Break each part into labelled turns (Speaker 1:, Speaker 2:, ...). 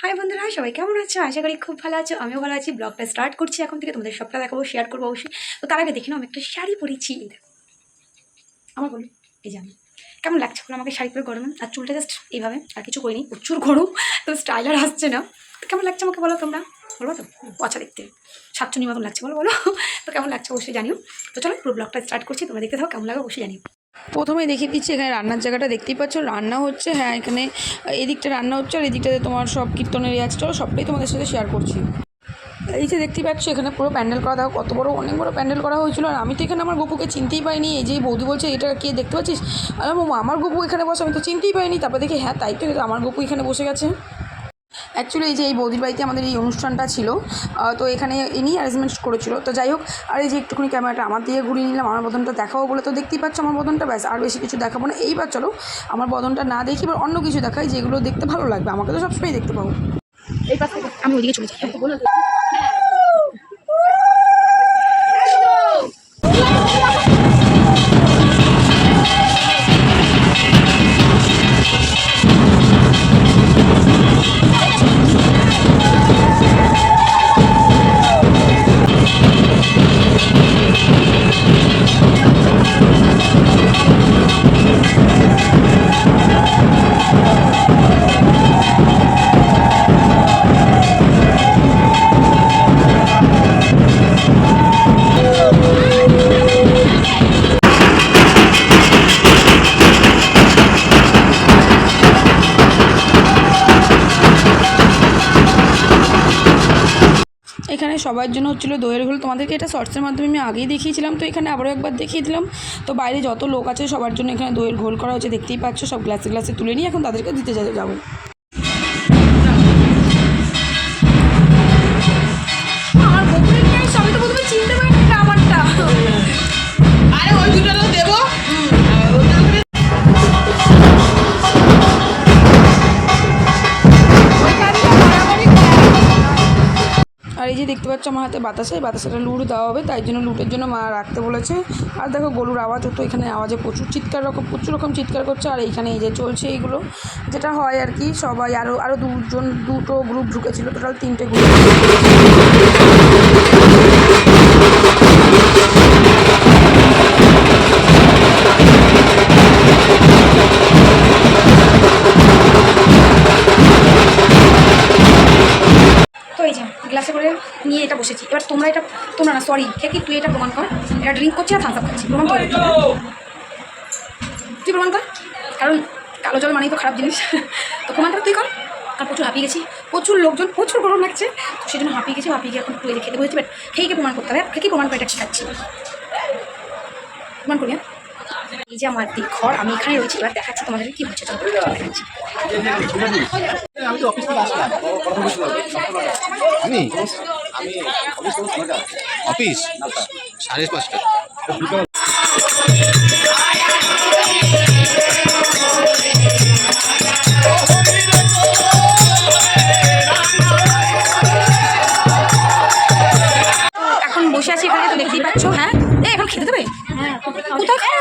Speaker 1: High বন্ধুরা, সবাই কেমন আছো? আশা করি খুব ভালো আছো। আমিও ভালো আছি। ব্লগটা স্টার্ট করছি এখন থেকে। তোমাদের সবটা দেখাবো শেয়ার করব অবশ্যই। তো তার আগে দেখি না আমি একটা শাড়ি পরেছি। আমার বলো, এই যে কেমন লাগছে? বলো আমাকে শাড়ি পরে গরম। আর চুলটা জাস্ট এইভাবে, আর কিছু করিনি। প্রচুর গরম, তো স্টাইলার আসছে না। তো কেমন লাগছে আমাকে বলো তোমরা? বলব তো? পচা দেখতে। সাতচুনি মতন লাগছে। বলো বলো। তো কেমন লাগছে অবশ্যই জানিও। তো চলো, পুরো ব্লগটা স্টার্ট করছি। তোমরা দেখতে থাকো, কেমন লাগে অবশ্যই জানিও।
Speaker 2: প্রথমে দেখিয়ে দিচ্ছি, এখানে রান্নার জায়গাটা দেখতেই পাচ্ছ। রান্না হচ্ছে হ্যাঁ এখানে এদিকটা রান্না হচ্ছে আর এদিকটাতে তোমার সব কীর্তনের রিয়াজ চলো সবটাই তোমাদের সাথে শেয়ার করছি। এই যে দেখতেই পাচ্ছ, এখানে পুরো প্যান্ডেল করা, দেখো কত বড়, অনেক বড় প্যান্ডেল করা হয়েছিল। আর আমি তো এখানে আমার গপুকে চিনতেই পাইনি, এই যে বৌদি বলছে, এটা কে দেখতে পাচ্ছিস? আমার গপু এখানে বসে, আমি তো চিনতেই পাইনি। তারপর দেখি হ্যাঁ তাই তো, আমার গপু এখানে বসে গেছে। অ্যাকচুয়ালি এই যে এই বৌদির বাড়িতে আমাদের এই অনুষ্ঠানটা ছিল তো এখানে ইনি অ্যারেঞ্জমেন্ট করেছিল। তো যাই হোক, আর এই যে একটুখানি ক্যামেরাটা আমার দিয়ে ঘুরিয়ে নিলাম, আমার বদনটা দেখাবো বলে তো দেখতেই পাচ্ছ আমার বদনটা, ব্যাস, আর বেশি কিছু দেখাবো না। এইবার চলো, আমার বদনটা না দেখি এবার অন্য কিছু দেখাই, যেগুলো দেখতে ভালো লাগবে। আমাকে তো সবসময় দেখতে পাবো।
Speaker 1: এই পাশ আমি ওইদিকে চলে যাই।
Speaker 2: এখানে সবার জন্য হচ্ছিল দইয়ের ঘোল। তোমাদেরকে এটা শর্টসের মাধ্যমে আমি আগেই দেখিয়েছিলাম, তো এখানে আবারও একবার দেখিয়ে দিলাম। তো বাইরে যত লোক আছে সবার জন্য এখানে দইয়ের ঘোল করা হচ্ছে, দেখতেই পাচ্ছ, সব গ্লাসে গ্লাসে তুলে নিয়ে এখন তাদেরকে দিতে যাব। যে দেখতে পাচ্ছ আমার হাতে বাতাসে, বাতাসাটা লুট দেওয়া হবে, তাই জন্য লুটের জন্য মা রাখতে বলেছে। আর দেখো গরুর আওয়াজ হতো এখানে আওয়াজে প্রচুর চিৎকার রকম, প্রচুর রকম চিৎকার করছে, আর এইখানে এই যে চলছে এইগুলো। যেটা হয় আর কি, সবাই আরও আরও দুজন, দুটো গ্রুপ ঢুকেছিল টোটাল তিনটে গ্রুপ
Speaker 1: তোমরা এটা তোমরা না সরি কি তুই এটা প্রমাণ কর? এটা ড্রিঙ্ক করছি আর থামস আপ খাচ্ছি প্রমাণ কর। তুই প্রমাণ কর কারণ কালো জল মানেই তো খারাপ জিনিস। তো প্রমাণ কর তুই কর। আর প্রচুর হাঁপিয়ে গেছি প্রচুর লোকজন প্রচুর গরম লাগছে। তো সেই জন্য হাঁপিয়ে গেছি হাঁপিয়ে গিয়ে এখন যে খেতে বসেছি বাট খেয়ে প্রমাণ করতে হবে? খেয়ে প্রমাণ করে এটা খাচ্ছি প্রমাণ করি হ্যাঁ? এই যে আমার দিক ঘর আমি এখানে রয়েছি এবার দেখাচ্ছি তোমাদের কি হচ্ছে।
Speaker 3: আমি তো অফিস সাড়ে পাঁচটা।
Speaker 1: এখন বসে আছি এখানে তো দেখতেই পাচ্ছ হ্যাঁ? এই এখন খেতে দেবে? কোথায় দেখো।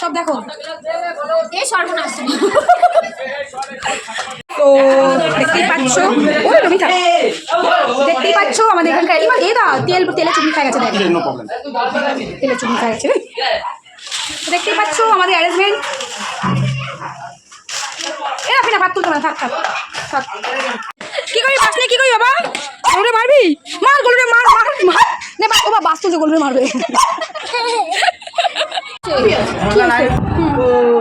Speaker 1: সব দেখো।
Speaker 4: এই সর্বনাশ।
Speaker 1: তো দেখতেই পাচ্ছ? ওই রমিতা দেখতেই পাচ্ছ আমাদের এখানকার এবার এ দা তেল তেলে চুবি খাই গেছে দেখ। তেলে চুবি খাই গেছে। দেখতেই পাচ্ছ আমাদের অ্যারেঞ্জমেন্ট এ রাখি না ভাত তুলতে না থাক থাক। থাক। কি করি বাস কি করি বাবা? গরুরে মারবি? মার গরুরে মার মার মার। নে বা ও বা বাস তুলছে গরুরে মারবে। বাবা বাবা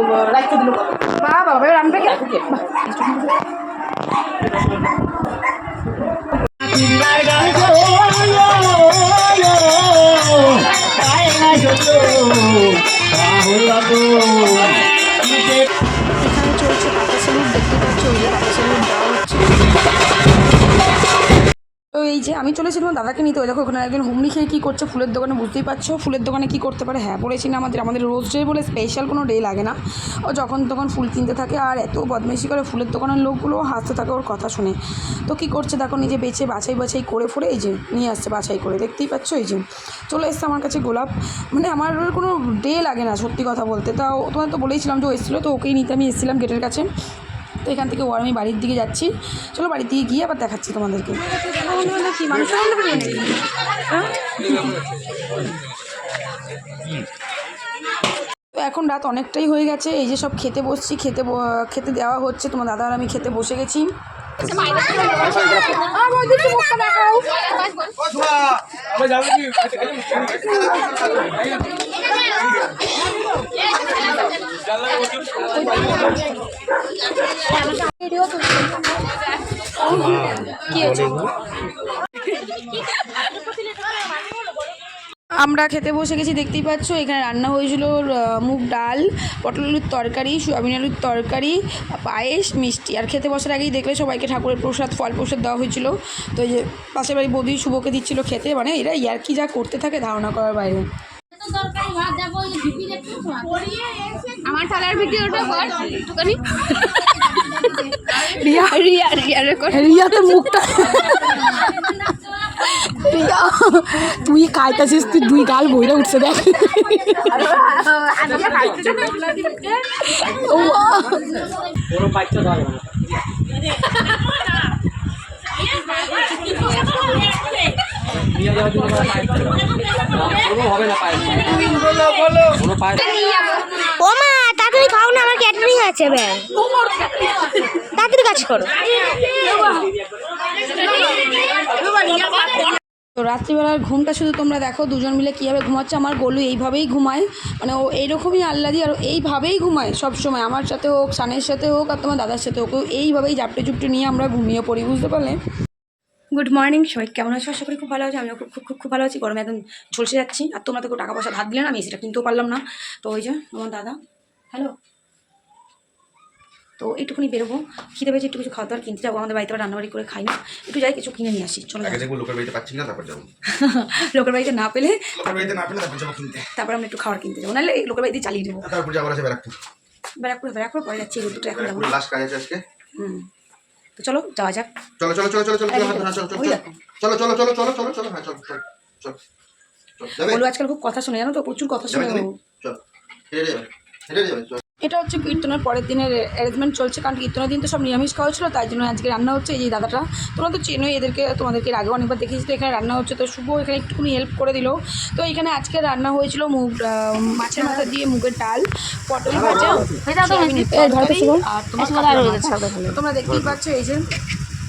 Speaker 1: রান্না কে
Speaker 2: এখানে চলছে সেলুট দেখতে পাচ্ছ ওই যে এই যে আমি চলেছিলাম দাদাকে নিতে। ওই দেখো, ওখানে একজন হুমড়ি খেয়ে কী করছে ফুলের দোকানে, বুঝতেই পারছ? ফুলের দোকানে কী করতে পারে? হ্যাঁ বলেছি না আমাদের আমাদের রোজ ডে বলে স্পেশাল কোনো ডে লাগে না। ও যখন তখন ফুল কিনতে থাকে আর এত বদমাইশি করে ফুলের দোকানের লোকগুলো হাসতে থাকে ওর কথা শুনে। তো কী করছে দেখো, নিজে বেছে বাছাই বাছাই করে ফোরে এই যে, নিয়ে আসছে বাছাই করে। দেখতেই পাচ্ছ এই যে, চলে এসছে আমার কাছে গোলাপ। মানে আমার কোনো ডে লাগে না, সত্যি কথা বলতে। তাও তোমার তো বলেইছিলাম যে ও এসেছিল, তো ওকেই নিতে আমি এসেছিলাম গেটের কাছে। তো এখান থেকে ও আর আমি বাড়ির দিকে যাচ্ছি। চলো বাড়ির দিকে গিয়ে আবার দেখাচ্ছি তোমাদেরকে।
Speaker 1: কি?
Speaker 2: তো এখন রাত অনেকটাই হয়ে গেছে এই যে সব খেতে বসছি খেতে খেতে দেওয়া হচ্ছে। তোমার দাদা আর আমি খেতে বসে গেছি। আমরা খেতে বসে গেছি, দেখতেই পাচ্ছ, এখানে রান্না হয়েছিল মুগ ডাল, পটল আলুর তরকারি, সোয়াবিন আলুর তরকারি, পায়েস, মিষ্টি। আর খেতে বসার আগেই দেখলে সবাইকে ঠাকুরের প্রসাদ, ফল প্রসাদ দেওয়া হয়েছিল। তো এই যে পাশের বাড়ি বৌদি শুভকে দিচ্ছিল খেতে মানে এরা ইয়ার্কি যা করতে থাকে ধারণা করার বাইরে।
Speaker 4: আমার থালার ভিডিওটা কর একটুখানি
Speaker 2: রিয়া
Speaker 4: রিয়া রিয়া রেকর্ড
Speaker 2: রিয়া তো মুখটা রিয়া তুই খাইতেছিস তুই দুই গাল বইরা উঠছে দেখ ও মা।
Speaker 5: তাড়াতাড়ি খাও না, আমার ক্যাটারিং আছে তাড়াতাড়ি কাজ করো।
Speaker 2: তো রাত্রিবেলার ঘুমটা শুধু তোমরা দেখো, দুজন মিলে কীভাবে ঘুমাচ্ছে, আমার গোলু এইভাবেই ঘুমায়। মানে ও এইরকমই আল্লাদি আর এইভাবেই ঘুমায় সব সময় আমার সাথে হোক, সানের সাথে হোক আর তোমার দাদার সাথে হোক এইভাবেই জাপটে চুপটে নিয়ে আমরা ঘুমিয়ে পড়ি, বুঝতে পারলে?
Speaker 1: গুড মর্নিং সবাই কেমন আছো? আশা করি খুব ভালো আছি। আমিও খুব খুব খুব খুব ভালো আছি। গরমে একদম ঝলসে যাচ্ছি। আর তোমরা তো টাকা পয়সা ধার দিলে না আমি সেটা কিনতেও পারলাম না। তো ওই যে আমার দাদা। হ্যালো তো একটুখানি বেরোবো। খিদে পেয়েছে একটু কিছু খাওয়া দাওয়ার কিনতে যাব। আমাদের বাড়িতে রান্নাবাড়ি করে খাই না। একটু যাই কিছু কিনে নিয়ে আসি। চলো
Speaker 3: লোকের বাড়িতে পাচ্ছি না তারপর যাব।
Speaker 1: লোকের বাড়িতে না পেলে
Speaker 3: লোকের বাড়িতে না পেলে তারপর যাব কিনতে।
Speaker 1: তারপর আমরা একটু খাবার কিনতে যাব। নাহলে লোকের বাড়িতে চালিয়ে দেবো।
Speaker 3: তারপর যাব আছে ব্যারাকপুর।
Speaker 1: ব্যারাকপুর ব্যারাকপুর পরে যাচ্ছি দুটো এখন যাব।
Speaker 3: লাস্ট কাজ আছে আজকে?
Speaker 1: হুম। তো চলো যাওয়া যাক
Speaker 3: চলো চলো চলো চলো চলো চলো হ্যাঁ, চলো চলো চলো চলো চলো চলো হ্যাঁ চলো চলো চলো
Speaker 1: আজকাল খুব কথা শুনে জানো তো প্রচুর কথা শুনে
Speaker 3: চলো হেঁটে যাবে হেঁটে যাবে
Speaker 2: এটা হচ্ছে কীর্তনের পরের দিনের অ্যারেঞ্জমেন্ট চলছে কারণ কীর্তনের দিন তো সব নিরামিষ খাওয়া ছিল তাই জন্য আজকে রান্না হচ্ছে এই যে দাদাটা। তোমরা তো চেনোই এদেরকে তোমাদেরকে আগে অনেকবার দেখেছি তো এখানে রান্না হচ্ছে তো শুভ এখানে একটুখানি হেল্প করে দিল। তো এখানে আজকে রান্না হয়েছিল মুগ মাছের মাথা দিয়ে মুগের ডাল পটল ভাজা আর তোমার তোমরা দেখতেই পাচ্ছ এই যে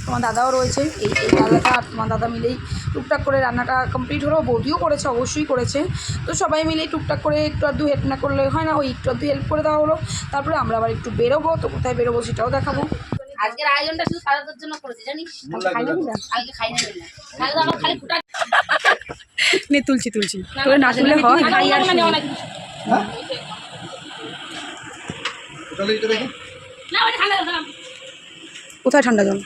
Speaker 2: তোমার দাদাও রয়েছে এই এই দাদাটা আর তোমার দাদা মিলেই টুকটাক করে রান্নাটা কমপ্লিট হলো। বৌদিও করেছে অবশ্যই করেছে। তো সবাই মিলেই টুকটাক করে একটু আধটু হেল্প না করলে হয় না ওই একটু আধটু হেল্প করে দেওয়া হলো। তারপরে আমরা আবার একটু বেরোবো তো কোথায় বেরোবো সেটাও দেখাবো।
Speaker 4: আজকের আয়োজনটা শুধু সারাদের জন্য করেছি জানিস? আজকে খাই না তাহলে আমার খালি ফুটা
Speaker 1: নে তুলছি তুলছি। তোর না তুললে হয়? কোথায় ঠান্ডা জল?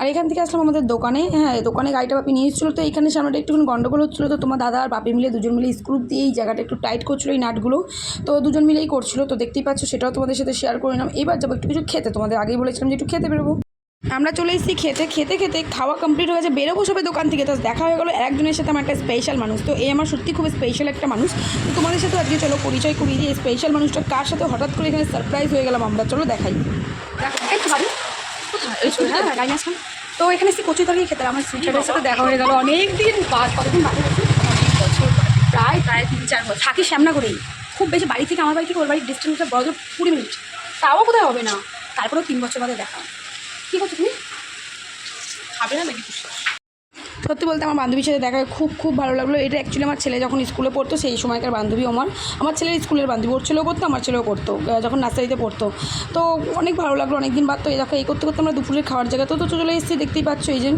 Speaker 2: আর এখান থেকে আসলাম আমাদের দোকানে। হ্যাঁ দোকানে গাড়িটা বাপি নিয়ে এসেছিল, তো এখানে সামনেটা একটুখানি গন্ডগোল হচ্ছিল, তো তোমার দাদা আর বাপি মিলে দুজন মিলে স্ক্রু দিয়ে এই জায়গাটা একটু টাইট করছিল, এই নাটগুলো। তো দুজন মিলেই করছিল, তো দেখতেই পাচ্ছ সেটাও তোমাদের সাথে শেয়ার করে নিলাম। এবার যাব একটু কিছু খেতে, তোমাদের আগেই বলেছিলাম যে একটু খেতে বেরোবো। আমরা চলে এসেছি খেতে খেতে খেতে খাওয়া কমপ্লিট হয়ে গেছে, বেরোবো সবাই দোকান থেকে। তো দেখা হয়ে গেলো, একজনের সাথে আমার একটা স্পেশাল মানুষ, তো এই আমার সত্যি খুব স্পেশাল একটা মানুষ। তো তোমাদের সাথে আজকে চলো পরিচয় করিয়ে দিয়ে স্পেশাল মানুষটা কার সাথে হঠাৎ করে এখানে সারপ্রাইজ হয়ে গেলাম আমরা, চলো দেখাই।
Speaker 1: এই তো ভাবি কোথায় এই শুনতে হ্যাঁ তো এখানে সে কচি তরকারি খেতে আমার সুইটারের সাথে দেখা হয়ে গেল। অনেক দিন বাদ, কতদিন বাদে? বছর প্রায় প্রায় তিন চার বছর। থাকি শ্যামনা করেই খুব বেশি বাড়ি থেকে আমার বাড়ি থেকে ওর বাড়ির ডিস্টেন্সটা বড় কুড়ি মিনিট তাও কোথায় হবে না? তারপরেও তিন বছর বাদে দেখা কী করছ তুমি? খাবে না নাকি
Speaker 2: সত্যি বলতে আমার বান্ধবীর সাথে দেখা খুব খুব ভালো লাগল। এটা অ্যাকচুয়ালি আমার ছেলে যখন স্কুলে পড়তো, সেই সময়কার বান্ধবী আমার আমার ছেলের স্কুলের বান্ধবী, ওর ছেলেও করতো আমার ছেলেও করতো যখন নার্সারিতে পড়তো। তো অনেক ভালো লাগল অনেক দিন বাদ। তো এই দেখো, এই করতে করতে আমরা দুপুরের খাওয়ার জায়গা। তো তো চলে এসেছি, দেখতেই পাচ্ছ এই যে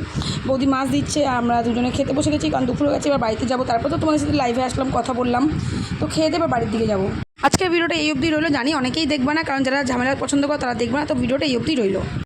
Speaker 2: বৌদি মাছ দিচ্ছে আমরা দুজনে খেতে বসে গেছি, কারণ দুপুরে গেছি, এবার বাড়িতে যাব। তারপর তো তোমাদের সাথে লাইভে আসলাম, কথা বললাম। তো খেয়ে দেবে বাড়ির দিকে যাব। আজকের ভিডিওটা এই অবধি রইল। জানি অনেকেই দেখবে না, কারণ যারা ঝামেলা পছন্দ করে, তারা দেখবে না। তো ভিডিওটা এই অবধি রইল।